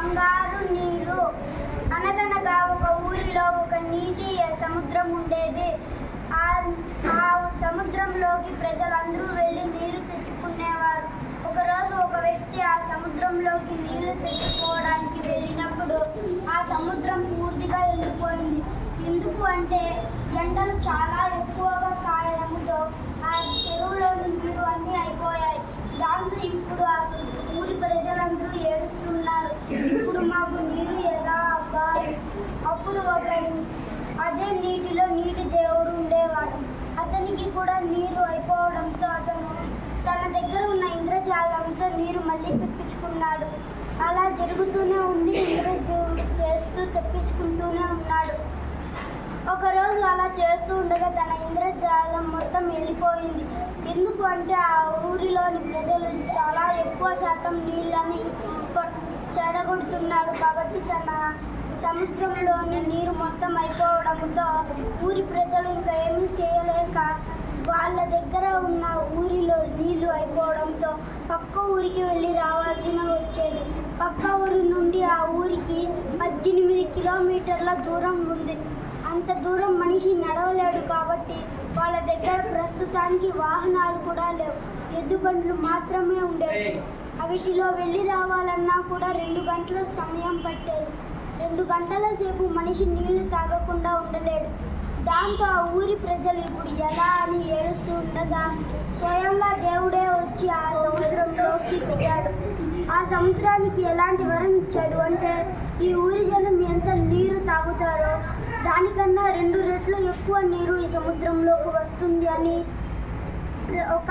బంగారు నీళ్ళు అనగనగా ఒక ఊరిలో ఒక నీటి సముద్రం ఉండేది. ఆ సముద్రంలోకి ప్రజలందరూ వెళ్ళి నీరు తెచ్చుకునేవారు. ఒకరోజు ఒక వ్యక్తి ఆ సముద్రంలోకి నీళ్ళు తెచ్చుకోవడానికి వెళ్ళినప్పుడు ఆ సముద్రం పూర్తిగా ఎండిపోయింది. ఎందుకు అంటే ఎండలు చాలా ఎక్కువగా కాయడంతో ఆ చెరువులో నీరు అన్నీ అయిపోయాయి దాంతో ఇప్పుడు ఆ ఊరి ప్రజలందరూ ఏడుస్తున్నారు ఇప్పుడు మాకు నీరు ఎలా అవ్వాలి అప్పుడు ఒక అదే నీటిలో నీటి దేవుడు ఉండేవాడు. అతనికి కూడా నీరు అయిపోవడంతో అతను తన దగ్గర ఉన్న ఇంద్రజాలంతో నీరు మళ్ళీ తెప్పించుకున్నాడు. అలా జరుగుతూనే ఉంది. ఇంద్రజేవుడు చేస్తూ తెప్పించుకుంటూనే ఉన్నాడు. ఒకరోజు అలా చేస్తూ ఉండగా తన ఇంద్రజాలం మొత్తం వెళ్ళిపోయింది. ఎందుకు అంటే ఆ ఊరిలోని ప్రజలు చాలా ఎక్కువ శాతం నీళ్ళని కొ- కాబట్టి తన సముద్రంలోని నీరు మొత్తం అయిపోవడంతో ఊరి ప్రజలు ఇంకా ఏమీ చేయలేక వాళ్ళ దగ్గర ఉన్న ఊరిలో నీళ్ళు అయిపోవడంతో పక్క ఊరికి వెళ్ళి రావాల్సిన వచ్చేది. పక్క ఊరి నుండి ఆ ఊరికి పద్దెనిమిది కిలోమీటర్ల దూరం ఉంది. అంత దూరం మనిషి నడవలేడు కాబట్టి వాళ్ళ దగ్గర ప్రస్తుతానికి వాహనాలు కూడా లేవు. ఎద్దు బండ్లు మాత్రమే ఉండేవి. వీటిలో వెళ్ళి రావాలన్నా కూడా రెండు గంటల సమయం పట్టేది. రెండు గంటల సేపు మనిషి నీళ్ళు తాగకుండా ఉండలేడు. దాంతో ఆ ఊరి ప్రజలు ఇప్పుడు ఎలా అని ఏడుస్తూ ఉండగా స్వయంగా దేవుడే వచ్చి ఆ సముద్రంలోకి దిగాడు. ఆ సముద్రానికి ఎలాంటి వరం ఇచ్చాడు అంటే ఈ ఊరి జనం ఎంత నీరు తాగుతారో దానికన్నా రెండు రెట్లు ఎక్కువ నీరు ఈ సముద్రంలోకి వస్తుంది అని ఒక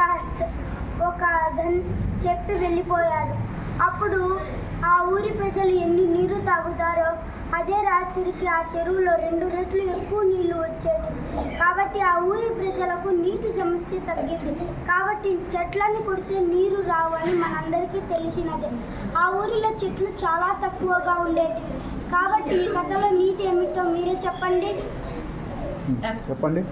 అని చెప్పి వెళ్ళిపోయాడు. అప్పుడు ఆ ఊరి ప్రజలు ఎన్ని నీరు తాగుతారో అదే రాత్రికి ఆ చెరువులో రెండు రెట్లు ఎక్కువ నీళ్ళు వచ్చేది. కాబట్టి ఆ ఊరి ప్రజలకు నీటి సమస్య తగ్గింది. కాబట్టి చెట్లను కొడితే నీరు రావు అని మనందరికీ తెలిసినదే. ఆ ఊరిలో చెట్లు చాలా తక్కువగా ఉండేటివి. కాబట్టి ఈ కథలో నీటి ఏమిటో మీరే చెప్పండి. చెప్పండి.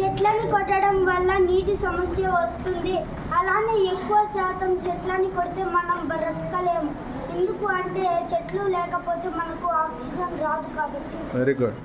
చెట్లని కొట్టడం వల్ల నీటి సమస్య వస్తుంది. అలానే ఎక్కువ శాతం చెట్లని కొడితే మనం బ్రతకలేము. ఎందుకు అంటే చెట్లు లేకపోతే మనకు ఆక్సిజన్ రాదు కాబట్టి. Very good